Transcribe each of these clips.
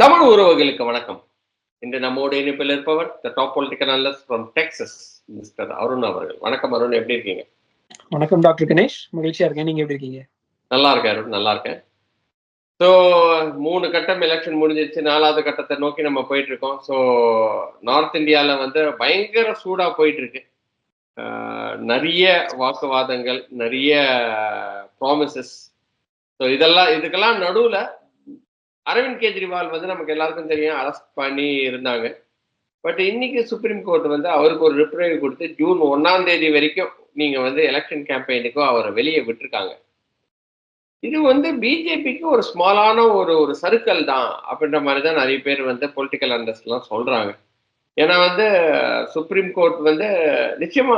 தமிழ் உறவுகளுக்கு வணக்கம். இன்று நம்மோடு இணைப்பில் இருப்பவர் the top political analyst from Texas mister Arun அவர்கள். வணக்கம் அருண் எப்படி இருக்கீங்க? வணக்கம் டாக்டர் கணேஷ். மகிழ்ச்சியா இருக்கேன். நீங்க எப்படி இருக்கீங்க? நல்லா இருக்கேன் அருண் நல்லா இருக்கேன். ஸோ மூணு கட்டம் எலெக்ஷன் முடிஞ்சிருச்சு. நாலாவது கட்டத்தை நோக்கி நம்ம போயிட்டு இருக்கோம் ஸோ நார்த் இந்தியாவில் வந்து பயங்கர சூடாக போயிட்டு இருக்கு நிறைய வாக்குவாதங்கள் நிறைய ப்ராமிசஸ் ஸோ இதெல்லாம் இதுக்கெல்லாம் நடுவில் அரவிந்த் கெஜ்ரிவால் வந்து நமக்கு எல்லாருக்கும் தெரியும் அரெஸ்ட் பண்ணி இருந்தாங்க. பட் இன்னைக்கு சுப்ரீம் கோர்ட் வந்து அவருக்கு ஒரு ரிப்ரைவ் கொடுத்து ஜூன் ஒன்னாம் தேதி வரைக்கும் நீங்க வந்து எலெக்ஷன் கேம்பெயினுக்கும் அவரை வெளியே விட்டுருக்காங்க. இது வந்து பிஜேபிக்கு ஒரு ஸ்மாலான ஒரு ஒரு சர்க்கிள் தான் அப்படின்ற மாதிரி தான் நிறைய பேர் வந்து பொலிட்டிக்கல் அண்டர்ஸ்ட்லாம் சொல்றாங்க. ஏன்னா வந்து சுப்ரீம் கோர்ட் வந்து நிச்சயமா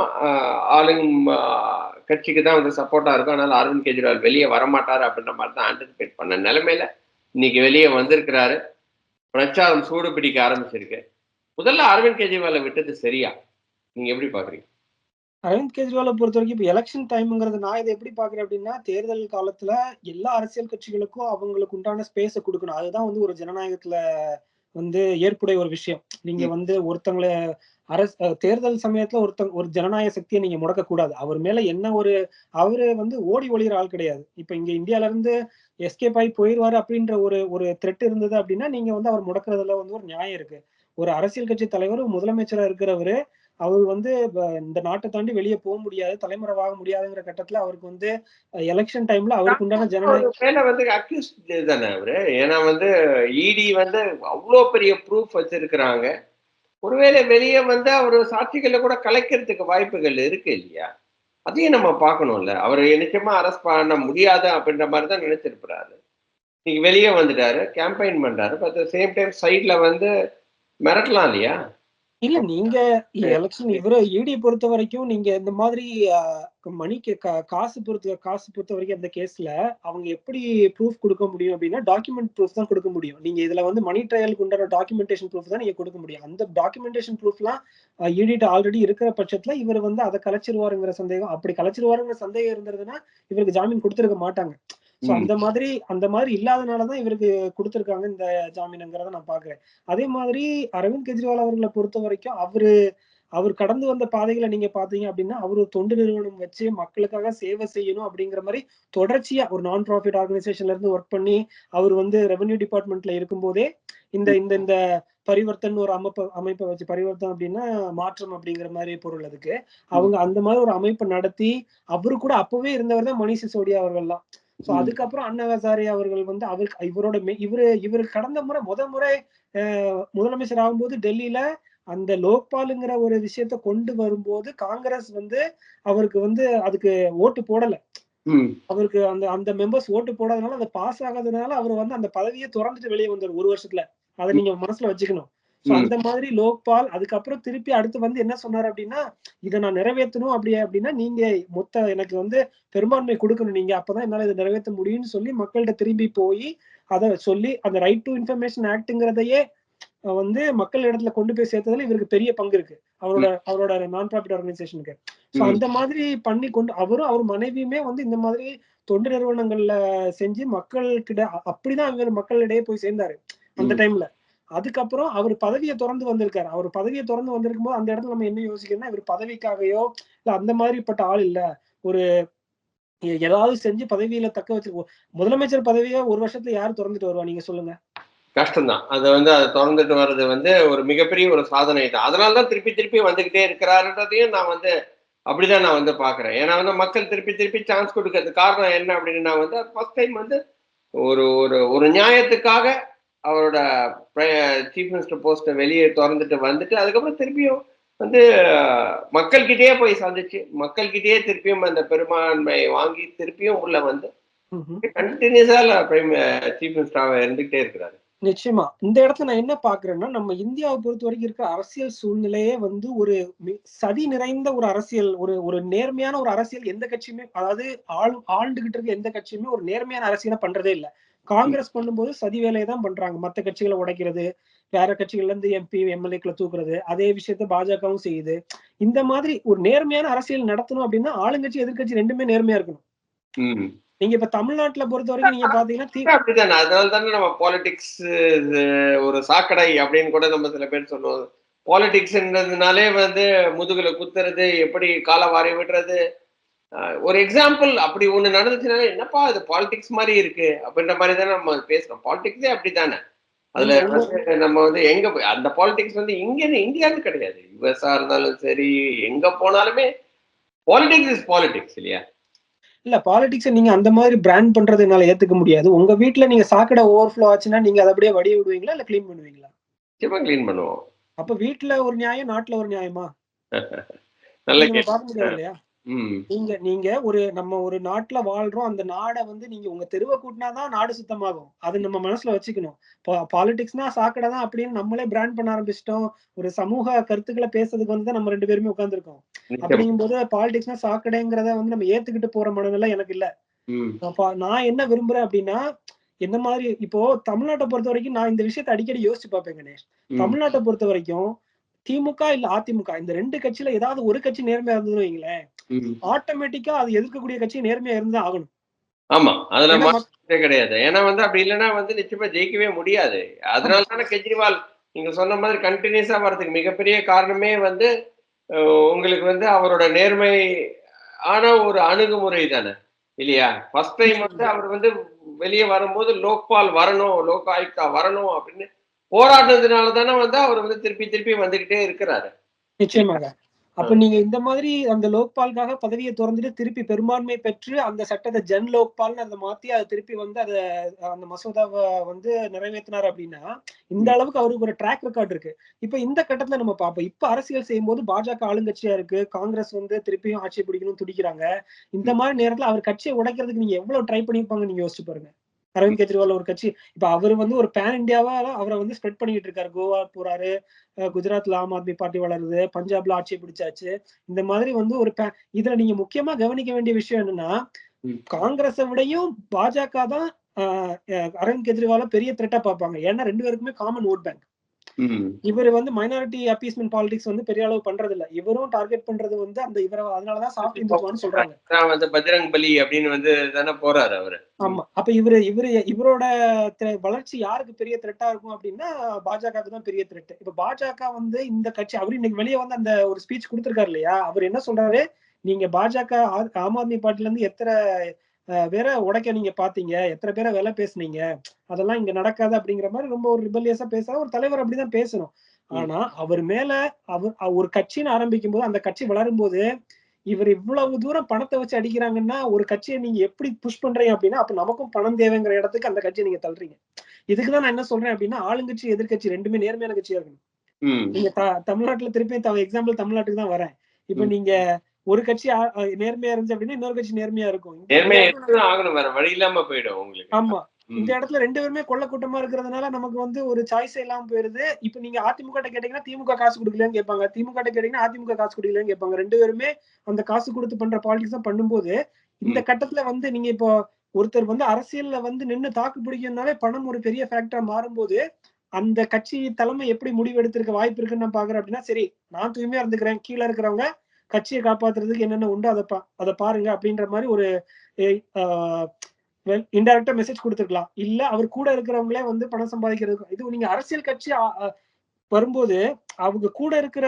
ஆளுங்க கட்சிக்கு தான் வந்து சப்போர்ட்டா இருக்கும். அதனால அரவிந்த் கெஜ்ரிவால் வெளியே வரமாட்டார் அப்படின்ற மாதிரி தான் ஆன்டிசிபேட் பண்ண நிலைமையில இன்னைக்கு வெளியே வந்திருக்கிறாரு. பிரச்சாரம் சூடு பிடிக்க ஆரம்பிச்சிருக்கு. முதல்ல அரவிந்த் கெஜ்ரிவாலை விட்டது சரியா? நீங்க எப்படி பாக்குறீங்க? அரவிந்த் கெஜ்ரிவாலை பொறுத்த வரைக்கும் இப்போ எலெக்ஷன் டைம்ங்கிறது நான் இதை எப்படி பாக்குறேன் அப்படின்னா தேர்தல் காலத்துல எல்லா அரசியல் கட்சிகளுக்கும் அவங்களுக்கு உண்டான ஸ்பேஸை கொடுக்கணும். அதுதான் வந்து ஒரு ஜனநாயகத்துல வந்து ஏற்புடைய ஒரு விஷயம். நீங்க வந்து ஒருத்தங்களை அரசு தேர்தல் சமயத்துல ஒருத்தங்க ஒரு ஜனநாயக சக்தியை நீங்க முடக்க கூடாது அவர் மேல என்ன ஒரு அவரு வந்து ஓடி ஒளிகிற ஆள் கிடையாது. இப்ப இங்க இந்தியால இருந்து எஸ்கேப் ஆகி போயிடுவாரு அப்படின்ற ஒரு ஒரு த்ரெட் இருந்தது அப்படின்னா நீங்க வந்து அவர் முடக்கிறதுல வந்து ஒரு நியாயம் இருக்கு. ஒரு அரசியல் கட்சி தலைவர் முதலமைச்சரா இருக்கிறவரு அவர் வந்து இந்த நாட்டை தாண்டி வெளியே போக முடியாது தலைமுறைவாக முடியாதுங்கிற கட்டத்துல அவருக்கு வந்து எலெக்ஷன் டைம்ல அவருக்கு உண்டான ஜனநாயக வந்து அக்யூஸ்ட் தானே அவரு? ஏன்னா வந்து இடி வந்து அவ்வளோ பெரிய ப்ரூஃப் வச்சிருக்கிறாங்க. ஒருவேளை வெளியே வந்து அவர் சாட்சிகளை கூட கலைக்கிறதுக்கு வாய்ப்புகள் இருக்கு இல்லையா? அதையும் நம்ம பார்க்கணும்ல. அவர் நிச்சயமா அரெஸ்ட் பண்ண முடியாது அப்படின்ற மாதிரி தான் நினைச்சிருக்கிறாரு. இன்னைக்கு வெளியே வந்துட்டாரு கேம்பெயின் பண்றாரு பட் சேம் டைம் சைட்ல வந்து மிரட்டலாம் இல்லையா? இல்ல நீங்க எலெக்ஷன் இவர இடி பொறுத்த வரைக்கும் நீங்க இந்த மாதிரி மணிக்கு காசு பொறுத்த காசு பொறுத்த வரைக்கும் அந்த கேஸ்ல அவங்க எப்படி ப்ரூஃப் கொடுக்க முடியும் அப்படின்னா டாக்குமெண்ட் ப்ரூஃப் தான் கொடுக்க முடியும். நீங்க இதுல வந்து மணி ட்ரையலுக்கு உண்டான டாக்குமெண்டேஷன் ப்ரூஃப் தான் நீங்க கொடுக்க முடியும். அந்த டாக்குமெண்டேஷன் ப்ரூஃப்லாம் இடிட்டு ஆல்ரெடி இருக்கிற பட்சத்துல இவர் வந்து அதை கலைச்சிருவாருங்கிற சந்தேகம் அப்படி கலைச்சிருவாருங்கிற சந்தேகம் இருந்ததுன்னா இவருக்கு ஜாமீன் கொடுத்திருக்க மாட்டாங்க. சோ. அந்த மாதிரி அந்த மாதிரி இல்லாதனாலதான் இவருக்கு கொடுத்திருக்காங்க இந்த ஜாமீனுங்கிறத நான் பாக்குறேன். அதே மாதிரி அரவிந்த் கெஜ்ரிவால் அவர்களை பொறுத்த வரைக்கும் அவரு அவர் கடந்து வந்த பாதைகளை நீங்க பாத்தீங்க அப்படின்னா அவர் ஒரு தொண்டு நிறுவனம் வச்சு மக்களுக்காக சேவை செய்யணும் அப்படிங்கிற மாதிரி தொடர்ச்சியா ஒரு நான் ப்ராஃபிட் ஆர்கனைசேஷன்ல இருந்து ஒர்க் பண்ணி அவர் வந்து ரெவென்யூ டிபார்ட்மெண்ட்ல இருக்கும்போதே இந்த இந்த இந்த பரிவர்த்தன் ஒரு அமைப்பை அமைப்பை வச்சு பரிவர்த்தன் அப்படின்னா மாற்றம் அப்படிங்கிற மாதிரி பொருள் அதுக்கு. அவங்க அந்த மாதிரி ஒரு அமைப்பை நடத்தி அவரு கூட அப்பவே இருந்தவர் தான் மணிஷ் சிசோடியா அவர்கள்லாம். சோ. அதுக்கப்புறம் அண்ணா ஹசாரே அவர்கள் வந்து அவர் இவரோட இவரு இவர் கடந்த முறை முத முறை முதலமைச்சர் ஆகும்போது டெல்லியில அந்த லோக்பாலுங்கிற ஒரு விஷயத்த கொண்டு வரும்போது காங்கிரஸ் வந்து அவருக்கு வந்து அதுக்கு ஓட்டு போடல அவருக்கு அந்த அந்த மெம்பர்ஸ் ஓட்டு போடாதனால அந்த பாஸ் ஆகாதனால அவர் வந்து அந்த பதவியை திறந்துட்டு வெளியே வந்தார் ஒரு வருஷத்துல அதை நீங்க மனசுல வச்சுக்கணும். அந்த மாதிரி லோக்பால் அதுக்கப்புறம் திருப்பி அடுத்து வந்து என்ன சொன்னார் அப்படின்னா இதை நான் நிறைவேற்றணும் அப்படி அப்படின்னா நீங்க மொத்த எனக்கு வந்து பெரும்பான்மை கொடுக்கணும். நீங்க அப்பதான் என்னால இதை நிறைவேற்ற முடியும்னு சொல்லி மக்கள்கிட்ட திரும்பி போய் அதை சொல்லி அந்த ரைட் டு இன்ஃபர்மேஷன் ஆக்ட்ங்கிறதையே வந்து மக்கள் இடத்துல கொண்டு போய் சேர்த்ததுல இவருக்கு பெரிய பங்கு இருக்கு. அவரோட அவரோட நான் ப்ராஃபிட் ஆர்கனைசேஷனுக்கு ம். அந்த மாதிரி பண்ணி கொண்டு அவரும் அவர் மனைவியுமே வந்து இந்த மாதிரி தொண்டு நிறுவனங்கள்ல செஞ்சு மக்கள்கிட்ட அ- அப்படிதான் இவர் மக்களிடையே போய் சேர்ந்தாரு. அந்த. டைம்ல அதுக்கப்புறம் அவர் பதவியை திறந்து வந்திருக்காரு. அவர் பதவியை திறந்து வந்திருக்கும் போது அந்த இடத்துல நம்ம என்ன யோசிக்கணும்னா இவர் பதவிக்காகயோ இல்ல அந்த மாதிரிப்பட்ட ஆள் இல்ல. ஒரு ஏதாவது செஞ்சு பதவியில தக்க வச்சிருக்கோம் முதலமைச்சர் பதவியை ஒரு வருஷத்துல யார் திறந்துட்டு வருவா? நீங்க சொல்லுங்க. கஷ்டம்தான். அதை வந்து அதை திறந்துட்டு வர்றது வந்து ஒரு மிகப்பெரிய ஒரு சாதனை தான். அதனால தான் திருப்பி திருப்பி வந்துகிட்டே இருக்கிறாருன்றதையும் நான் வந்து அப்படிதான் நான் வந்து பாக்குறேன். ஏன்னா வந்து மக்கள் திருப்பி திருப்பி சான்ஸ் கொடுக்கறது காரணம் என்ன அப்படின்னு நான் வந்து ஃபர்ஸ்ட் டைம் வந்து ஒரு ஒரு ஒரு நியாயத்துக்காக அவரோட சீஃப் மினிஸ்டர் போஸ்ட்டை வெளியே திறந்துட்டு வந்துட்டு அதுக்கப்புறம் திருப்பியும் வந்து மக்கள்கிட்டயே போய் சந்திச்சு மக்கள்கிட்டயே திருப்பியும் அந்த பெரும்பான்மை வாங்கி திருப்பியும் உள்ள வந்து. கண்டினியூஸா பிரைம் சீஃப் மினிஸ்டராக இருந்துகிட்டே இருக்கிறாரு. நிச்சயமா. இந்த இடத்துல நான் என்ன பாக்குறேன்னா நம்ம இந்தியாவை பொறுத்த வரைக்கும் இருக்கிற அரசியல் சூழ்நிலையே வந்து ஒரு சதி நிறைந்த ஒரு அரசியல் ஒரு ஒரு நேர்மையான ஒரு அரசியல் எந்த கட்சியுமே அதாவது ஆள் ஆண்டுகிட்டு இருக்க எந்த கட்சியுமே ஒரு நேர்மையான அரசியலை பண்றதே இல்ல. காங்கிரஸ் பண்ணும்போது சதி வேலையை தான் பண்றாங்க. மத்த கட்சிகளை உடைக்கிறது வேற கட்சிகள்ல இருந்து எம்பி எம்எல்ஏக்களை தூக்குறது அதே விஷயத்த பாஜகவும் செய்யுது. இந்த மாதிரி ஒரு நேர்மையான அரசியல் நடத்தணும் அப்படின்னா ஆளுங்கட்சி எதிர்க்கட்சி ரெண்டுமே நேர்மையா இருக்கணும். நீங்க இப்ப தமிழ்நாட்டுல பொறுத்த வரைக்கும் நீங்க பாத்தீங்கன்னா அதனால தானே நம்ம பாலிடிக்ஸ் ஒரு சாக்கடை அப்படின்னு கூட நம்ம சில பேர் சொல்லுவோம் பாலிடிக்ஸ்ன்றதுனாலே வந்து முதுகுல குத்துறது எப்படி காலை வாரி விடுறது ஒரு எக்ஸாம்பிள் அப்படி ஒண்ணு நடந்துச்சுன்னா என்னப்பா இது பாலிடிக்ஸ் மாதிரி இருக்கு? அப்படின்ற மாதிரி தானே நம்ம பேசுறோம். பாலிடிக்ஸே அப்படித்தானே? அதுல வந்து நம்ம வந்து எங்க போய் அந்த பாலிடிக்ஸ் வந்து இங்க இந்தியான்னு கிடையாது. யுஎஸ்ஆ இருந்தாலும் சரி எங்க போனாலுமே பாலிடிக்ஸ் இஸ் பாலிடிக்ஸ் இல்லையா? இல்ல பாலிடிக்ஸ் நீங்க அந்த மாதிரி பிராண்ட் பண்றது என்னால ஏத்துக்க முடியாது. உங்க வீட்ல நீங்க சாக்கடை ஓவர்ஃப்ளோ ஆச்சுன்னா நீங்க அதை அப்படியே வடிய விடுவீங்களா இல்ல க்ளீன் பண்ணுவீங்களா? நிச்சயமா க்ளீன் பண்ணுவோம். அப்ப வீட்ல ஒரு நியாயம் நாட்டுல ஒரு நியாயமா? நல்ல பார்க்க முடியாது இல்லையா? நீங்க நீங்க ஒரு நம்ம ஒரு நாட்டுல வாழ்றோம். அந்த நாடை வந்து நீங்க உங்க தெருவை கூட்டினாதான் நாடு சுத்தமாகும். அது நம்ம மனசுல வச்சுக்கணும். பாலிடிக்ஸ்னா சாக்கடை தான் அப்படின்னு நம்மளே பிராண்ட் பண்ண ஆரம்பிச்சிட்டோம். ஒரு சமூக கருத்துக்களை பேசுறதுக்கு வந்து நம்ம ரெண்டு பேருமே உட்கார்ந்துருக்கோம். நிச்சயமா. அப்படிங்கும்போது பாலிடிக்ஸ்னா சாக்கடைங்கிறத வந்து நம்ம ஏத்துக்கிட்டு போற மனநிலை எனக்கு இல்ல. நான் என்ன விரும்புறேன் அப்படின்னா என்ன மாதிரி இப்போ தமிழ்நாட்டை பொறுத்த வரைக்கும் நான் இந்த விஷயத்தை அடிக்கடி யோசிச்சு பார்ப்பேன் கணேஷ். தமிழ்நாட்டை பொறுத்த வரைக்கும் திமுக இல்ல அதிமுக இந்த ரெண்டு கட்சியில ஏதாவது ஒரு கட்சி நேர்மையா இருந்ததுன்னு வைங்களேன். ஆட்டோமேட்டிக்கா அது எதிர்க்கக்கூடிய கட்சி நேர்மையா இருந்தா ஆகணும். ஆமா அதுல கிடையாது. ஏன்னா வந்து அப்படி இல்லைன்னா வந்து நிச்சயமா ஜெயிக்கவே முடியாது. அதனால தானே கெஜ்ரிவால் நீங்க சொன்ன மாதிரி கண்டினியூஸா வர்றதுக்கு மிகப்பெரிய காரணமே வந்து உங்களுக்கு வந்து அவரோட நேர்மை ஆன ஒரு அணுகுமுறை தானே இல்லையா? ஃபர்ஸ்ட் டைம் வந்து அவர் வந்து வெளியே வரும்போது லோக்பால் வரணும் லோக் ஆயுக்தா வரணும் அப்படின்னு போராடுறதுனால தானே வந்து அவர் வந்து திருப்பி திருப்பி வந்துகிட்டே இருக்கிறாரு. நிச்சயமாக. அப்ப நீங்க இந்த மாதிரி அந்த லோக்பாலுக்காக பதவியை திறந்துட்டு திருப்பி பெரும்பான்மை பெற்று அந்த சட்டத்தை ஜன் லோக்பால்னு அதை மாத்தி அதை திருப்பி வந்து அதை அந்த மசோதாவை வந்து நிறைவேற்றினார் அப்படின்னா இந்த அளவுக்கு அவருக்கு ஒரு ட்ராக் ரெக்கார்ட் இருக்கு. இப்ப இந்த கட்டத்துல நம்ம பார்ப்போம். இப்ப அரசியல் செய்யும்போது பாஜக ஆளுங்கட்சியா இருக்கு காங்கிரஸ் வந்து திருப்பியும் ஆட்சி பிடிக்கணும்னு துடிக்கிறாங்க. இந்த மாதிரி நேரத்துல அவர் கட்சியை உடைக்கிறதுக்கு நீங்க எவ்வளவு ட்ரை பண்ணிருப்பாங்க நீங்க யோசிச்சு பாருங்க. அரவிந்த் கெஜ்ரிவால் ஒரு கட்சி. இப்ப அவர் வந்து ஒரு பேன் இந்தியாவா அவரை வந்து ஸ்ப்ரெட் பண்ணிட்டு இருக்காரு கோவா போறாரு குஜராத்ல ஆம் ஆத்மி பார்ட்டி வளருது பஞ்சாப்ல ஆட்சி பிடிச்சாச்சு. இந்த மாதிரி வந்து ஒரு இதுல நீங்க முக்கியமா கவனிக்க வேண்டிய விஷயம் என்னன்னா. காங்கிரஸை விடையும் பாஜக தான் அரவிந்த் கெஜ்ரிவால பெரிய த்ரெட்டா பார்ப்பாங்க. ஏன்னா ரெண்டு பேருக்குமே காமன் ஓட் பேங்க் இவர் வந்து மைனாரிட்டி அப்பீஸ்மெண்ட் பாலிடிக்ஸ் வந்து பெரிய அளவு பண்றது இல்ல இவரும் டார்கெட் பண்றது வந்து அந்த இவரை அதனாலதான் சாஃப்ட் இந்துத்துவான்னு சொல்றாங்க. வந்து பஜ்ரங் பலி அப்படின்னு வந்து தானே போறாரு அவரு. ஆமா. அப்ப இவரு இவரு இவரோட வளர்ச்சி யாருக்கு பெரிய த்ரெட்டா இருக்கும் அப்படின்னா பாஜகவுக்கு தான் பெரிய த்ரெட் இப்ப பாஜக வந்து இந்த கட்சி அவரு இன்னைக்கு வெளியே வந்து அந்த ஒரு ஸ்பீச் கொடுத்திருக்காரு இல்லையா? அவர் என்ன சொல்றாரு? நீங்க பாஜக ஆம் ஆத்மி பார்ட்டில இருந்து எத்தனை பேரை உடைக்க நீங்க பாத்தீங்க எத்தனை பேரை வேலை பேசுனீங்க அதெல்லாம் இங்க நடக்காது அப்படிங்கிற மாதிரி ரொம்ப ஒரு ரிபல்லியஸா பேசுற ஒரு தலைவர் அப்படிதான் பேசணும். ஆனா அவர் மேல அவர் அவ- ஒரு கட்சின்னு ஆரம்பிக்கும் போது அந்த கட்சி வளரும் போது இவர் இவ்வளவு தூரம் பணத்தை வச்சு அடிக்கிறாங்கன்னா ஒரு கட்சியை நீங்க எப்படி புஷ் பண்றீங்க அப்படின்னா அப்ப நமக்கும் பணம் தேவைங்கிற இடத்துக்கு அந்த கட்சியை நீங்க தள்ளுறீங்க. இதுக்குதான் நான் என்ன சொல்றேன் அப்படின்னா ஆளுங்கட்சி எதிர்க்கட்சி ரெண்டுமே நேர்மையான கட்சியா இருக்கணும். நீங்க தமிழ்நாட்டுல திருப்பி எக்ஸாம்பிள் தமிழ்நாட்டுக்கு தான் வரேன். இப்ப. நீங்க ஒரு கட்சி நேர்மையா இருந்துச்சு அப்படின்னா இன்னொரு கட்சி நேர்மையா இருக்கும். இந்த நேர்மையா இடத்துல- எடுத்துதான் ஆகணும் வேற வழி இல்லாம போயிடும் உங்களுக்கு. ஆமா. இந்த இடத்துல ரெண்டு பேருமே கொள்ள கூட்டமா இருக்கிறதுனால நமக்கு வந்து ஒரு சாய்ஸ் இல்லாம போயிருது. இப்ப நீங்க அதிமுக கிட்ட கேட்டீங்கன்னா திமுக காசு கொடுக்கலன்னு கேட்பாங்க. திமுக கிட்ட கேட்டீங்கன்னா அதிமுக காசு கொடுக்கலன்னு கேட்பாங்க. ரெண்டு பேருமே அந்த காசு கொடுத்து பண்ற பாலிடிக்ஸ் தான் பண்ணும்போது இந்த கட்டத்துல வந்து நீங்க இப்போ ஒருத்தர் வந்து அரசியல்ல வந்து நின்னு தாக்கு பிடிக்கணும்னாலே பணம் ஒரு பெரிய ஃபேக்டரா மாறும்போது அந்த கட்சி தலைமை எப்படி முடிவு எடுத்திருக்க வாய்ப்பு இருக்குன்னு நான் பாக்குறேன் அப்படின்னா சரி நான் தூய்மையா இருந்துக்கிறேன். கீழே இருக்கிறவங்க கட்சியை காப்பாத்துறதுக்கு என்னென்ன உண்டு அதை பா அதை பாருங்க அப்படின்ற மாதிரி ஒரு இன்டெரக்டா மெசேஜ் கொடுத்துருக்கலாம். இல்ல அவர் கூட இருக்கிறவங்களே வந்து பணம் சம்பாதிக்கிறதுக்கு இது நீங்க அரசியல் கட்சி வரும்போது அவங்க கூட இருக்கிற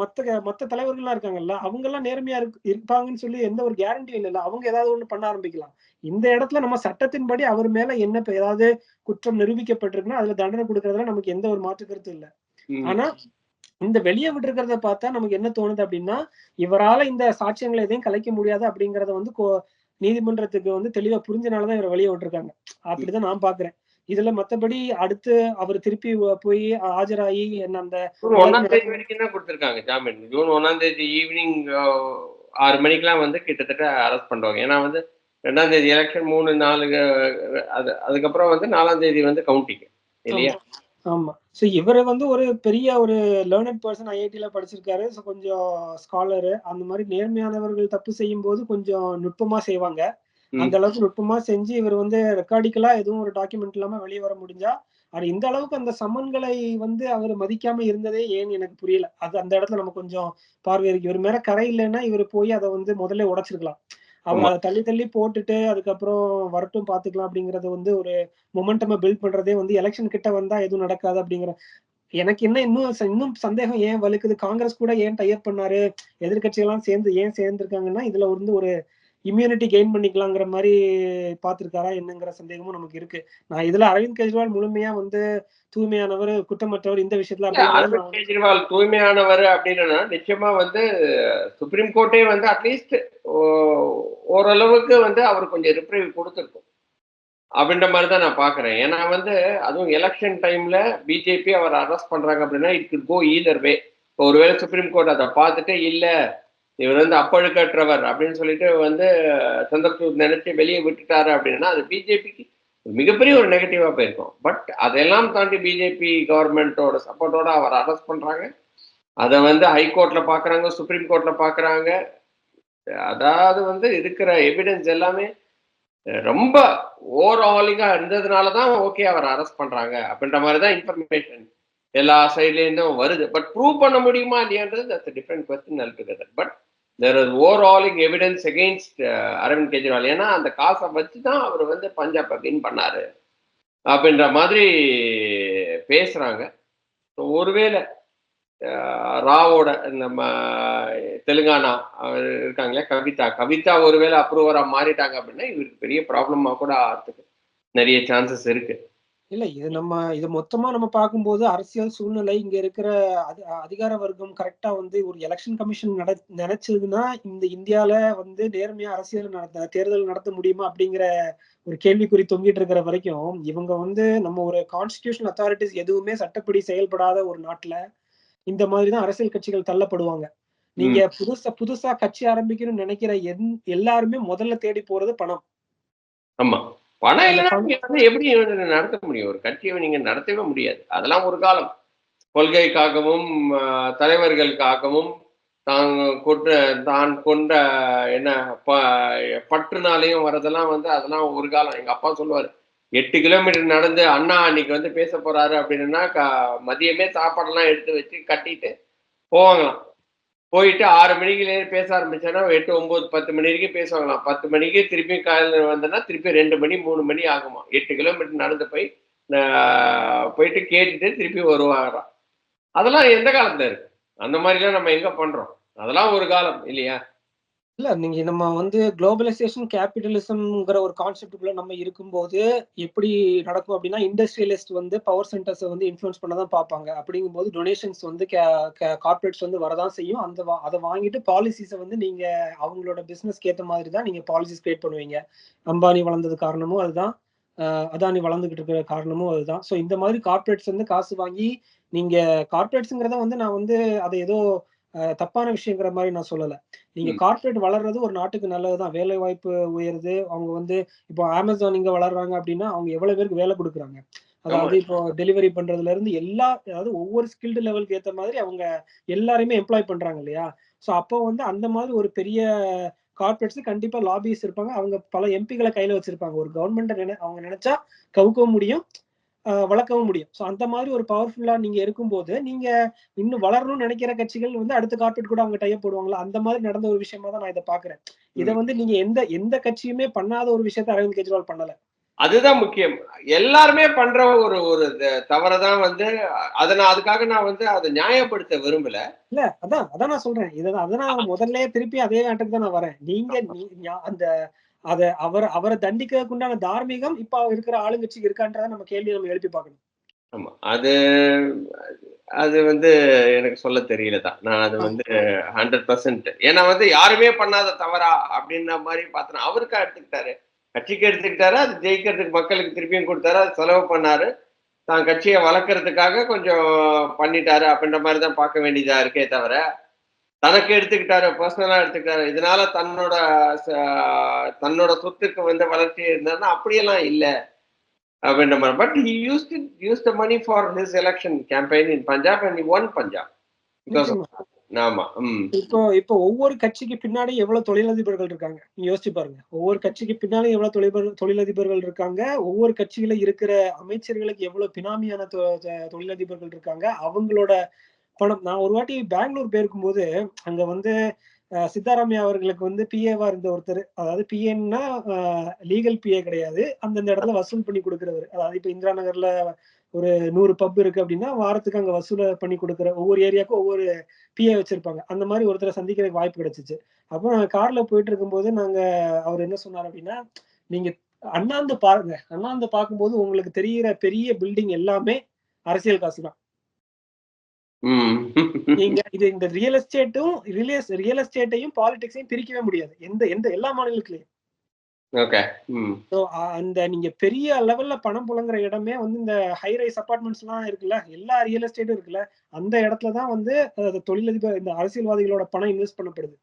மத்த மத்த தலைவர்கள்லாம் இருக்காங்கல்ல அவங்க எல்லாம் நேர்மையா இருப்பாங்கன்னு சொல்லி எந்த ஒரு கேரண்டியும் இல்லைல்ல அவங்க ஏதாவது ஒண்ணு பண்ண ஆரம்பிக்கலாம். இந்த இடத்துல நம்ம சட்டத்தின்படி அவர் மேல என்ன ஏதாவது குற்றம் நிரூபிக்கப்பட்டிருக்குன்னா அதுல தண்டனை கொடுக்கறதுல நமக்கு எந்த ஒரு மாற்று கருத்து இல்ல. ஆனா இந்த வெளியே விட்டுருக்கிறத பார்த்தா நமக்கு என்ன தோணுது அப்படின்னா இவரால இந்த சாட்சியங்களை எதையும் கலைக்க முடியாது அப்படிங்கறத வந்து நீதிமன்றத்துக்கு வந்து தெளிவா புரிஞ்சனாலதான் இவரை வெளியே விட்டுருக்காங்க. அப்படிதான் நான் பாக்குறேன். இதுல மத்தபடி அடுத்து அவர் திருப்பி போய் ஆஜராகி என்ன அந்த ஒன்னாம் தேதி வரைக்கும் தான் கொடுத்துருக்காங்க ஜாமீன். ஜூன் ஒன்னாம் தேதி ஈவினிங் ஆறு மணிக்கெல்லாம் வந்து கிட்டத்தட்ட அரெஸ்ட் பண்ணுவாங்க ஏன்னா வந்து ரெண்டாம் தேதி எலெக்ஷன் மூணு நாலு அது அதுக்கப்புறம் வந்து நாலாம் தேதி வந்து கவுண்டிங் இல்லையா? ஆமா. சோ இவர் வந்து ஒரு பெரிய ஒரு லேர்னட் பர்சன் ஐஐடில படிச்சிருக்காரு. ஸோ கொஞ்சம் ஸ்காலரு அந்த மாதிரி நேர்மையானவர்கள் தப்பு செய்யும் போது கொஞ்சம் நுட்பமா செய்வாங்க. அந்த அளவுக்கு நுட்பமா செஞ்சு இவர் வந்து ரெக்கார்டிக்கலா எதுவும் ஒரு டாக்குமெண்ட் இல்லாம வெளியே வர முடிஞ்சா ஆனா இந்த அளவுக்கு அந்த சம்மன்களை வந்து அவர் மதிக்காம இருந்ததே ஏன்னு எனக்கு புரியல. அது அந்த இடத்துல நம்ம கொஞ்சம் பார்வை இருக்கு இவர் மேல கரை இல்லைன்னா இவர் போய் அதை வந்து முதல்ல உடைச்சிருக்கலாம். அவங்க தள்ளி தள்ளி போட்டுட்டு அதுக்கப்புறம் வரட்டும் பாத்துக்கலாம் அப்படிங்கறது வந்து ஒரு மொமெண்டமா பில்ட் பண்றதே வந்து எலெக்ஷன் கிட்ட வந்தா எதுவும் நடக்காது அப்படிங்கிற எனக்கு என்ன இன்னும் இன்னும் சந்தேகம் ஏன் வலுக்குது? காங்கிரஸ் கூட ஏன் டைப் பண்ணாரு? எதிர்க்கட்சிகள் எல்லாம் சேர்ந்து ஏன் சேர்ந்திருக்காங்கன்னா இதுல வந்து ஒரு இம்யூனிட்டி கெயின் பண்ணிக்கலாங்கிற மாதிரி பாத்திருக்காரா என்னங்கிற சந்தேகமும் நமக்கு இருக்கு. நான் இதுல அரவிந்த் கெஜ்ரிவால் முழுமையா வந்து தூய்மையானவர் குற்றமற்றவர் இந்த விஷயத்துல அரவிந்த் கெஜ்ரிவால் தூய்மையானவர் அப்படின்னா நிச்சயமா வந்து சுப்ரீம் கோர்ட்டே வந்து அட்லீஸ்ட் ஓரளவுக்கு வந்து அவர் கொஞ்சம் ரிப்ரைவ் கொடுத்துருக்கும். அப்படின்ற மாதிரி தான் நான் பார்க்குறேன். ஏன்னா வந்து அதுவும் எலெக்ஷன் டைம்ல பிஜேபி அவர் அரெஸ்ட் பண்றாங்க அப்படின்னா it could go either way இப்போ ஒருவேளை சுப்ரீம் கோர்ட் அதை பார்த்துட்டு இல்ல இவர் வந்து அப்பழுக்கற்றவர் அப்படின்னு சொல்லிட்டு வந்து சந்திரசூட் நினைச்சு வெளியே விட்டுட்டாரு அப்படின்னா அது பிஜேபிக்கு மிகப்பெரிய ஒரு நெகட்டிவா போயிருக்கும். பட் அதெல்லாம் தாண்டி பிஜேபி கவர்மெண்ட்டோட சப்போர்ட்டோட அவர் அரெஸ்ட் பண்றாங்க. அதை வந்து ஹைகோர்ட்ல பாக்குறாங்க சுப்ரீம் கோர்ட்ல பாக்குறாங்க. அதாவது வந்து இருக்கிற எவிடன்ஸ் எல்லாமே ரொம்ப ஓவர் ஆலிங்காக இருந்ததுனால தான் ஓகே அவர் அரெஸ்ட் பண்றாங்க அப்படின்ற மாதிரி தான் இன்ஃபர்மேஷன் எல்லா சைட்லேருந்தும் வருது. பட் ப்ரூவ் பண்ண முடியுமா இல்லையான்றது it's different question altogether but there is overwhelming evidence against Arvind Kejriwal ஏன்னா அந்த காசை வச்சு தான் அவர் வந்து பஞ்சாப் வின் பண்ணாரு. அப்படின்ற மாதிரி பேசுறாங்க. ஒருவேளை uh, ராவோட நம்ம தெலுங்கானா அவர் இருக்காங்களே கவிதா. கவிதா ஒருவேளை அப்ரூவரா மாறிட்டாங்க அப்படின்னா இவருக்கு பெரிய ப்ராப்ளமா கூட ஆகிறதுக்கு நிறைய சான்சஸ் இருக்கு. இல்ல இது நம்ம இது மொத்தமா நம்ம பார்க்கும்போது அரசியல் சூழ்நிலை இங்க இருக்கிற அதி- அதிகார வர்க்கம் கரெக்டா வந்து ஒரு எலெக்ஷன் கமிஷன் நட நினைச்சதுன்னா இந்த இந்தியால வந்து நேர்மையா அரசியல் நடத்த தேர்தல் நடத்த முடியுமா அப்படிங்கிற ஒரு கேள்விக்குறி தொங்கிட்டு இருக்கிற வரைக்கும் இவங்க வந்து நம்ம ஒரு கான்ஸ்டிடியூஷன் அத்தாரிட்டிஸ் எதுவுமே சட்டப்படி செயல்படாத ஒரு நாட்டுல இந்த மாதிரிதான் அரசியல் கட்சிகள் தள்ளப்படுவாங்க. நீங்க புதுசா புதுசா கட்சி ஆரம்பிக்கணும்னு நினைக்கிற எல்லாருமே முதல்ல தேடி போறது பணம். ஆமா. பணம் இல்லைன்னா எப்படி நடத்த முடியும்? ஒரு கட்சியை நீங்க நடத்தவே முடியாது. அதெல்லாம் ஒரு காலம். கொள்கைக்காகவும் தலைவர்களுக்காகவும் தான் கொண்ட தான் கொண்ட என்ன ப பற்றுனாலையும் வரதெல்லாம் வந்து அதெல்லாம் ஒரு காலம். எங்க அப்பா சொல்லுவாரு எட்டு கிலோமீட்டர் நடந்து அண்ணா அன்னைக்கு வந்து பேச போறாரு அப்படின்னா க- மதியமே சாப்பாடெல்லாம் எடுத்து வச்சு கட்டிட்டு போவாங்களாம். போயிட்டு ஆறு மணிக்குலேயே பேச ஆரம்பிச்சேன்னா எட்டு ஒன்பது பத்து மணி வரைக்கும் பேசுவாங்களாம். பத்து மணிக்கு திருப்பி காலையில் வந்தேன்னா திருப்பி ரெண்டு மணி மூணு மணி ஆகுமா? எட்டு கிலோமீட்டர் நடந்து போய் போயிட்டு கேட்டுட்டு திருப்பி வருவாங்களாம். அதெல்லாம் எந்த காலத்துல இருக்கு? அந்த மாதிரிலாம் நம்ம எங்க பண்றோம்? அதெல்லாம் ஒரு காலம் இல்லையா? இல்ல நீங்க நம்ம வந்து குளோபலைசேஷன் கேபிட்டலிசம்ங்கிற ஒரு கான்செப்டுக்குள்ள நம்ம இருக்கும்போது எப்படி நடக்கும் அப்படின்னா இண்டஸ்ட்ரியலிஸ்ட் வந்து பவர் சென்டர்ஸை வந்து இன்ஃப்ளூயன்ஸ் பண்ண தான் பார்ப்பாங்க. அப்படிங்கும்போது டொனேஷன்ஸ் வந்து கார்பரேட்ஸ் வந்து வரதான் செய்யும். அந்த வா- அதை வாங்கிட்டு பாலிசிஸை வந்து நீங்க அவங்களோட பிசினஸ்க்கு ஏற்ற மாதிரி தான் நீங்க பாலிசிஸ் கிரியேட் பண்ணுவீங்க. அம்பானி வளர்ந்தது காரணமும் அதுதான். அதானி வளர்ந்துகிட்டு இருக்கிற காரணமும் அதுதான். ஸோ இந்த மாதிரி கார்பரேட்ஸ் வந்து காசு வாங்கி நீங்க கார்பரேட்ஸுங்கிறத வந்து நான் வந்து அதை ஏதோ தப்பான விஷயங்கிற மாதிரி நான் சொல்லல. நீங்க ம். கார்ப்பரேட் வளர்றது ஒரு நாட்டுக்கு நல்லதுதான் வேலை வாய்ப்பு உயருது. அவங்க வந்து இப்போ அமேசான் இங்க வளர்றாங்க அப்படின்னா அவங்க எவ்வளவு பேருக்கு வேலை கொடுக்குறாங்க? அதாவது இப்போ டெலிவரி பண்றதுல இருந்து எல்லா அதாவது ஒவ்வொரு ஸ்கில்டு லெவலுக்கு ஏத்த மாதிரி அவங்க எல்லாரையுமே எம்ப்ளாய் பண்றாங்க இல்லையா? ஸோ அப்போ வந்து அந்த மாதிரி ஒரு பெரிய கார்பரேட்ஸ் கண்டிப்பா லாபிஸ் இருப்பாங்க. அவங்க பல எம்பிகளை கையில வச்சிருப்பாங்க. ஒரு கவர்மெண்ட் நினை அவங்க நினைச்சா கவுக்கவும் முடியும். வளர்க்கவும் முடியும். ஸோ அந்த மாதிரி ஒரு பவர்ஃபுல்லா நீங்க இருக்கும்போது நீங்க இன்னும் வளரணும்னு நினைக்கிற கட்சிகள் வந்து அடுத்த கார்பரேட் கூட அவங்க டைப் போடுவாங்களா? அந்த மாதிரி நடந்த ஒரு விஷயமா தான் நான் இதை பாக்குறேன் இதை வந்து நீங்க எந்த எந்த கட்சியுமே பண்ணாத ஒரு விஷயத்த அரவிந்த் கெஜ்ரிவால் பண்ணல. அதுதான் முக்கியம். எல்லாருமே பண்ற ஒரு ஒரு தவறை தான் வந்து அதை நான் அதுக்காக நான் வந்து அதை நியாயப்படுத்த விரும்பல. இல்ல அதான் அதான் நான் சொல்றேன். இதை அதான் நான் முதல்ல திருப்பி அதே நாட்டுக்கு தான் நான் வரேன். நீங்க அந்த அத அவர் அவரை தண்டிக்கிறதுக்கு உண்டான தார்மீகம் இப்ப இருக்கிற ஆளுங்கட்சிக்கு இருக்கான்றத நம்ம கேள்வி நம்ம எழுப்பி பார்க்கணும். ஆமா. அது அது வந்து எனக்கு சொல்ல தெரியல தான். நான் அது வந்து ஹண்ட்ரட் பர்சன்ட் ஏன்னா வந்து யாருமே பண்ணாத தவறா அப்படின்ற மாதிரி பார்த்தனா அவருக்கா எடுத்துக்கிட்டாரு. கட்சிக்கு எடுத்துக்கிட்டாரு அது ஜெயிக்கிறதுக்கு மக்களுக்கு திருப்பியும் கொடுத்தாரு அது செலவு பண்ணாரு. தான் கட்சியை வளர்க்கறதுக்காக கொஞ்சம் பண்ணிட்டாரு அப்படின்ற மாதிரி தான் பார்க்க வேண்டியதா இருக்கே தவிர தனக்கு எடுத்துக்கிட்டாரு பர்சனலா எடுத்துக்கிட்டாரு. இதனால தன்னோட தன்னோட சொத்துக்கு வந்து வளர்ச்சி இருந்தாருன்னா அப்படியெல்லாம் இல்லை. அப்படின்ற மாதிரி. But use used use the money for his election campaign in Punjab and one Punjab ஆமா இப்போ இப்போ ஒவ்வொரு கட்சிக்கு பின்னாடி எவ்வளவு தொழிலதிபர்கள் இருக்காங்க? நீங்க யோசிச்சு பாருங்க. ஒவ்வொரு கட்சிக்கு பின்னாலும் எவ்வளவு தொழில் தொழிலதிபர்கள் இருக்காங்க? ஒவ்வொரு கட்சியில இருக்கிற அமைச்சர்களுக்கு எவ்வளவு பினாமியான தொ- தொழிலதிபர்கள் இருக்காங்க? அவங்களோட பணம் நான் ஒரு வாட்டி பெங்களூர் போயிருக்கும்போது அங்க வந்து சித்தாராமையா அவர்களுக்கு வந்து பிஏவா இருந்த ஒருத்தர். அதாவது பிஏன்னா லீகல் பிஏ கிடையாது. அந்தந்த இடத்துல வசூல் பண்ணி கொடுக்குறவர். அதாவது இப்ப இந்திரா நகர்ல ஒரு நூறு பப் இருக்கு அப்படின்னா வாரத்துக்கு அங்க வசூல பண்ணி கொடுக்குற ஒவ்வொரு ஏரியாவுக்கும் ஒவ்வொரு பிஏ வச்சிருப்பாங்க. அந்த மாதிரி ஒருத்தரை சந்திக்கிறதுக்கு வாய்ப்பு கிடைச்சிச்சு. அப்போ நாங்க கார்ல போயிட்டு இருக்கும்போது நாங்க அவர் என்ன சொன்னார் அப்படின்னா நீங்க அண்ணாந்து பாருங்க. அண்ணாந்து பார்க்கும்போது உங்களுக்கு தெரியிற பெரிய பில்டிங் எல்லாமே அரசியல் காசு தான் ம். நீங்க இது இந்த ரியல் எஸ்டேட்டும் ரியல் எஸ்டேட்டையும் பாலிடிக்ஸையும் பிரிக்கவே முடியாது. எந்த எந்த எல்லா மாநிலத்திலையும். அந்த நீங்க பெரிய லெவல்ல பணம் புழங்குற இடமே வந்து இந்த ஹை ரைஸ் அபார்ட்மெண்ட்ஸ் எல்லாம் இருக்குல்ல எல்லா ரியல் எஸ்டேட்டும் இருக்குல்ல அந்த இடத்துல தான் வந்து தொழிலதிபர் இந்த அரசியல்வாதிகளோட பணம் இன்வெஸ்ட் பண்ணப்படுது.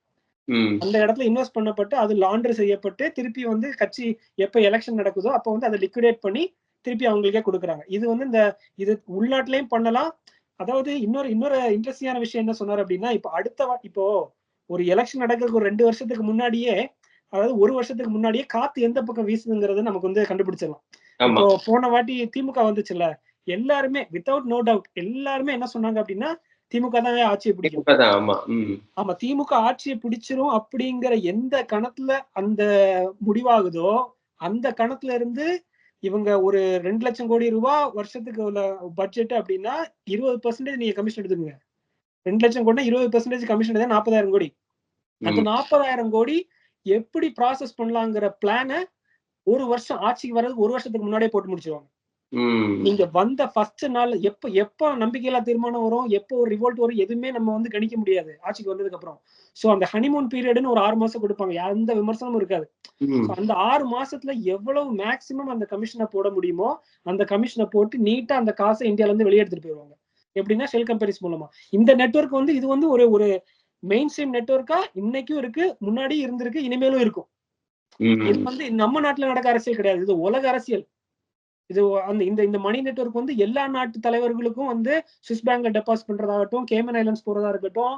அந்த இடத்துல இன்வெஸ்ட் பண்ணப்பட்டு அது லாண்டரி செய்யப்பட்டு திருப்பி வந்து கட்சி எப்ப எலெக்ஷன் நடக்குதோ அப்போ வந்து அதை லிக்விடேட் பண்ணி திருப்பி அவங்களுக்கே கொடுக்குறாங்க. இது வந்து இந்த இது உள்நாட்டிலையும் பண்ணலாம் அதாவது இன்னொரு இன்னொரு இன்ட்ரெஸ்டிங்கான விஷயம் என்ன சொன்னார் அப்படின்னா இப்போ அடுத்த இப்போ ஒரு எலெக்ஷன் நடக்கிறதுக்கு ஒரு ரெண்டு வருஷத்துக்கு முன்னாடியே அதாவது ஒரு வருஷத்துக்கு முன்னாடியே காத்து எந்த பக்கம் வீசுதுங்கிறது நமக்கு வந்து கண்டுபிடிச்சிடலாம். இப்போ போன வாட்டி திமுக வந்துச்சுல்ல எல்லாருமே வித்தவுட் நோ டவுட் எல்லாருமே என்ன சொன்னாங்க அப்படின்னா திமுக தான் ஆட்சியை பிடிக்கும். ஆமா திமுக ஆட்சியை பிடிச்சிரும் அப்படிங்கிற எந்த கணத்துல அந்த முடிவாகுதோ அந்த கணத்துல இருந்து இவங்க ஒரு ரெண்டு லட்சம் கோடி ரூபாய் வருஷத்துக்கு உள்ள பட்ஜெட் அப்படின்னா இருபது பர்சன்டேஜ் நீங்க கமிஷன் எடுத்துக்கோங்க. ரெண்டு லட்சம் கோடினா இருபது பர்சன்டேஜ் கமிஷன் தான் நாற்பதாயிரம் கோடி. அந்த. நாற்பதாயிரம் கோடி எப்படி ப்ராசஸ் பண்ணலாங்கிற பிளான ஒரு வருஷம் ஆட்சிக்கு வர்றதுக்கு ஒரு வருஷத்துக்கு முன்னாடியே போட்டு முடிச்சிருவாங்க. நீங்க வந்த ஃபர்ஸ்ட் நாள் எப்ப எப்ப நம்பிக்கையில்லா தீர்மானம் வரும்? எப்போ ஒரு ரிவோல்ட் வரும்? எதுவுமே நம்ம வந்து கணிக்க முடியாது. ஆட்சிக்கு வந்ததுக்கு அப்புறம். சோ அந்த ஹனிமூன் பீரியட்னு ஒரு ஆறு மாசம் கொடுப்பாங்க. எந்த விமர்சனமும் இருக்காது. அந்த ஆறு மாசத்துல எவ்வளவு மேக்சிமம் அந்த கமிஷனை போட முடியுமோ அந்த கமிஷனை போட்டு நீட்டா அந்த காசை இந்தியால இருந்து வெளியே எடுத்துட்டு போயிருவாங்க. எப்படின்னா ஷெல் கம்பெனிஸ் மூலமா. இந்த நெட்வொர்க் வந்து இது வந்து ஒரு ஒரு மெயின் ஸ்ட்ரீம் நெட்வொர்க்கா இன்னைக்கும் இருக்கு முன்னாடி இருந்திருக்கு இனிமேலும் இருக்கும். இது வந்து நம்ம நாட்டுல நடக்க அரசியல் கிடையாது. இது உலக அரசியல். இது அந்த இந்த இந்த மணி நெட்வொர்க் வந்து எல்லா நாட்டு தலைவர்களுக்கும் வந்து சுவிஸ் பேங்க்ல டெபாசிட் பண்றதாகட்டும் கேமன் ஐலண்ட்ஸ் போறதா இருக்கட்டும்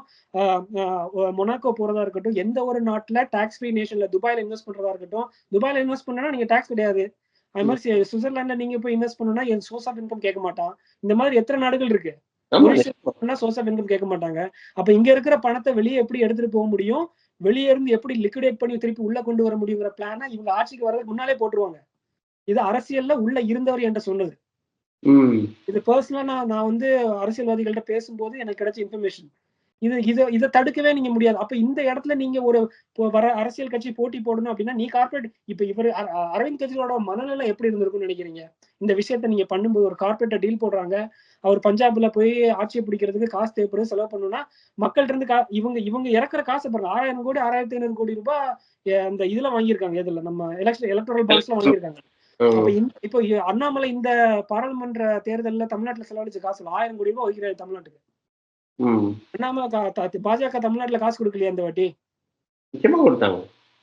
மொனாக்கோ போறதா இருக்கட்டும் எந்த ஒரு நாட்டுல டாக்ஸ் ஃப்ரீ நேஷன்ல துபாயில இன்வெஸ்ட் பண்றதா இருக்கட்டும் துபாயில இன்வெஸ்ட் பண்ணா நீங்க டாக்ஸ் கிடையாது. அது மாதிரி சி- சுவிட்சர்லாந்துல நீங்க போய் இன்வெஸ்ட் பண்ணணும்னா என் சோர்ஸ் ஆஃப் இன்கம் கேட்க மாட்டான். இந்த மாதிரி எத்தனை நாடுகள் இருக்கு? சோர்ஸ் ஆஃப் இன்கம் கேட்க மாட்டாங்க. அப்ப இங்க இருக்கிற பணத்தை வெளியே எப்படி எடுத்துட்டு போக முடியும்? வெளியே இருந்து எப்படி லிக்விடேட் பண்ணி திருப்பி உள்ள கொண்டு வர முடியுங்கிற பிளான இவங்க ஆட்சிக்கு வர்றதுக்கு முன்னாலே போட்டுருவாங்க. இது அரசியல்ல உள்ள இருந்தவர் என்கிட்ட சொன்னது. இது பர்சனலா நான் நான் வந்து அரசியல்வாதிகள்ட்ட பேசும்போது எனக்கு கிடைச்ச இன்ஃபர்மேஷன் இது இதை இதை தடுக்கவே நீங்க முடியாது. அப்ப இந்த இடத்துல நீங்க ஒரு வர அரசியல் கட்சி போட்டி போடணும் அப்படின்னா நீ கார்பரேட் இப்ப இவர் அரவிந்த் கெஜ்ரிவாலோட மனநிலை எப்படி இருந்திருக்கும்னு நினைக்கிறீங்க? இந்த விஷயத்த நீங்க பண்ணும்போது ஒரு கார்பரேட்டை டீல் போடுறாங்க. அவர் பஞ்சாப்ல போய் ஆட்சியை பிடிக்கிறதுக்கு காசு தேவைப்படும் செலவு பண்ணணும்னா மக்கள்கிட்ட இருந்து கா- இவங்க இவங்க இறக்குற காசை பாருங்க. ஆறாயிரம் கோடி ஆறாயிரத்தி ஐநூறு கோடி ரூபாய் அந்த இதுல வாங்கியிருக்காங்க. இதுல நம்ம எலெக்ஷன் எலக்ட்ரல் பாண்ட்ஸ்ல வாங்கியிருக்காங்க. இப்போ அண்ணாமலை இந்த பாராளுமன்ற தேர்தல்ல தமிழ்நாட்டுல செலவழிச்ச காசு ஆயிரம் கோடி ரூபாய் வைக்கிறாரு தமிழ்நாட்டுக்கு. அண்ணாமலை பாஜக தமிழ்நாட்டுல காசு கொடுக்கலையா இந்த வாட்டி?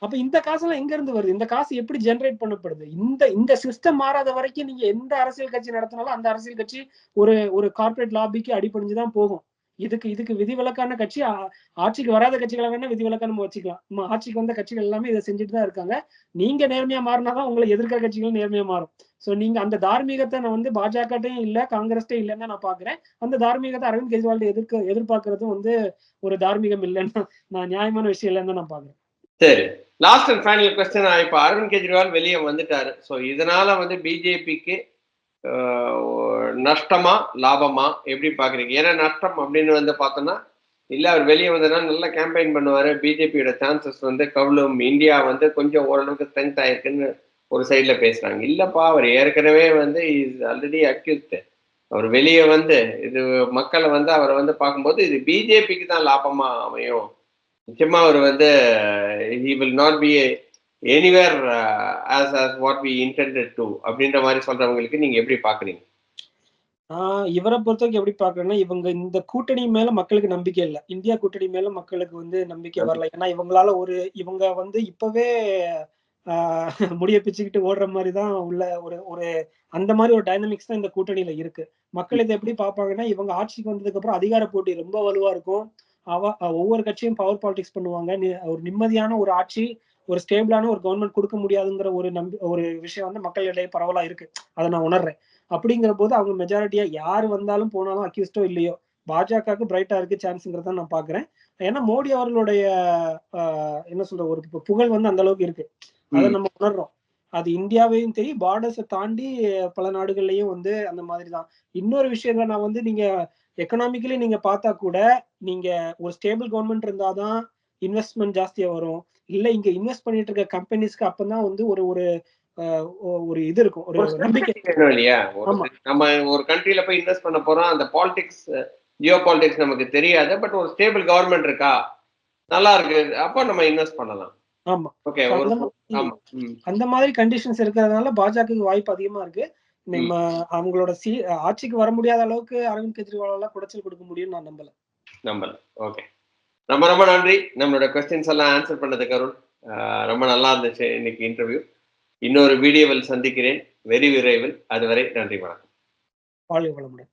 அப்ப இந்த காசெல்லாம் எங்க இருந்து வருது? இந்த காசு எப்படி ஜெனரேட் பண்ணப்படுது? இந்த இந்த சிஸ்டம் மாறாத வரைக்கும் நீங்க எந்த அரசியல் கட்சி நடத்தினாலும் அந்த அரசியல் கட்சி ஒரு ஒரு கார்ப்பரேட் லாபிக்கு அடிபணிஞ்சுதான் போகும். இதுக்கு இதுக்கு விதிவிலக்கான கட்சி ஆட்சிக்கு வராத கட்சிகளை வேணா விதிவிலக்கா நம்ம வச்சுக்கலாம். நம்ம ஆட்சிக்கு வந்த கட்சிகள் எல்லாமே இதை செஞ்சுட்டு தான் இருக்காங்க. நீங்க நேர்மையா மாறினாதான் உங்களை எதிர்க்கிற கட்சிகள் நேர்மையா மாறும். சோ நீங்க அந்த தார்மீகத்தை நான் வந்து பாஜகட்டையும் இல்ல காங்கிரஸ்டையும் இல்லைன்னு தான் நான் பாக்குறேன். அந்த தார்மீகத்தை அரவிந்த் கெஜ்ரிவால் எதிர்க்க எதிர்பார்க்கறதும் வந்து ஒரு தார்மீகம் இல்லைன்னு நான் நியாயமான விஷயம் இல்லைன்னு தான் நான் பாக்குறேன். சரி. லாஸ்ட் அண்ட் ஃபைனல் கொஸ்டின் இப்போ அரவிந்த் கெஜ்ரிவால் வெளியே வந்துட்டாரு. ஸோ இதனால வந்து பிஜேபிக்கு நஷ்டமா லாபமா எப்படி பாக்குறீங்க ஏன்னா நஷ்டம் அப்படின்னு வந்து பார்த்தோம்னா இல்ல அவர் வெளியே வந்தனா நல்லா கேம்பெயின் பண்ணுவாரு. பிஜேபியோட சான்சஸ் வந்து கவுளும் இந்தியா வந்து கொஞ்சம் ஓரளவுக்கு ஸ்ட்ரென்த் ஆயிருக்குன்னு ஒரு சைட்ல பேசுறாங்க. இல்லப்பா அவர் ஏற்கனவே வந்து இஸ் ஆல்ரெடி அக்யூஸ்ட் அவர் வெளியே வந்து இது மக்களை வந்து அவரை வந்து பார்க்கும்போது இது பிஜேபிக்கு தான் லாபமா அமையும். நிச்சயமா அவர் வந்து he will not be anywhere as as what we intended to அப்படின்ற மாதிரி சொல்றவங்களுக்கு நீங்க எப்படி பாக்குறீங்க ஆஹ் இவரை பொறுத்தவரைக்கும் எப்படி பாக்குறேன்னா இவங்க இந்த கூட்டணி மேல மக்களுக்கு நம்பிக்கை இல்ல. இந்தியா கூட்டணி மேல மக்களுக்கு வந்து நம்பிக்கை வரல. ஏன்னா இவங்களால ஒரு இவங்க வந்து இப்பவே ஆஹ் முடிய பிச்சுக்கிட்டு ஓடுற மாதிரி தான் உள்ள ஒரு ஒரு அந்த மாதிரி ஒரு டைனமிக்ஸ் தான் இந்த கூட்டணியில இருக்கு. மக்கள் இதை எப்படி பார்ப்பாங்கன்னா இவங்க ஆட்சிக்கு வந்ததுக்கு அப்புறம் அதிகார போட்டி ரொம்ப வலுவா இருக்கும். அவ ஒவ்வொரு கட்சியும் பவர் பாலிடிக்ஸ் பண்ணுவாங்க. ஒரு நிம்மதியான ஒரு ஆட்சி ஒரு ஸ்டேபிளான ஒரு கவர்மெண்ட் கொடுக்க முடியாதுங்கிற ஒரு நம்பி ஒரு விஷயம் வந்து மக்களிடையே பரவலா இருக்கு. அதை நான் உணர்றேன். அப்படிங்கிற போது அவங்க மெஜாரிட்டியா யார் வந்தாலும் போனாலும் அக்யூஸ்டோ இல்லையோ பாஜகவுக்கு பிரைட்டா இருக்கு சான்ஸ்ங்கிறத நான் பாக்குறேன் ஏன்னா மோடி அவர்களுடைய என்ன சொல்ற ஒரு புகழ் வந்து அந்த அளவுக்கு இருக்கு. அதை. நம்ம உணர்றோம். அது இந்தியாவையும் தெரியும் பார்டர்ஸை தாண்டி பல நாடுகள்லயும் வந்து அந்த மாதிரி தான் இன்னொரு விஷயத்துல நான் வந்து நீங்க எக்கனாமிக்கலி நீங்க பார்த்தா கூட நீங்க ஒரு ஸ்டேபிள் கவர்மெண்ட் இருந்தாதான் இன்வெஸ்ட்மெண்ட் ஜாஸ்தியா வரும். இல்ல இங்க இன்வெஸ்ட் பண்ணிட்டு இருக்க கம்பெனிஸ்க்கு அப்பதான் வந்து ஒரு ஒரு ஒரு இது இருக்கும். ஒரு நம்பிக்கை. இல்லையா. நம்ம ஒரு கண்ட்ரில போய் இன்வெஸ்ட் பண்ண போறோம். அந்த பாலிடிக்ஸ் ஜியோ பாலிடிக்ஸ் நமக்கு தெரியாது. பட் ஒரு ஸ்டேபிள் கவர்மெண்ட் இருக்கா? நல்லா இருக்கு. அப்போ நம்ம இன்வெஸ்ட் பண்ணலாம். ஆமா. ஓகே அந்த மாதிரி- கண்டிஷன்ஸ் இருக்கிறதுனால பாஜகவுக்கு வாய்ப்பு அதிகமா இருக்கு. நம்ம அவங்களோட சீ ஆட்சிக்கு வர முடியாத அளவுக்கு அரவிந்த் கெஜ்ரிவால் எல்லாம் குடைச்சல் கொடுக்க முடியும்னு நான் நம்பல. நம்பல. ஓகே ரொம்ப ரொம்ப நன்றி. நம்மளோட கொஸ்டின்ஸ் எல்லாம் ஆன்சர் பண்ணதுக்கு அருண் ஆஹ் ரொம்ப நல்லா இருந்துச்சு இன்னைக்கு இன்டர்வியூ இன்னொரு வீடியோவில் சந்திக்கிறேன். வெரி விரைவில். அதுவரை நன்றி வணக்கம். வாழ்க வளமுடன்.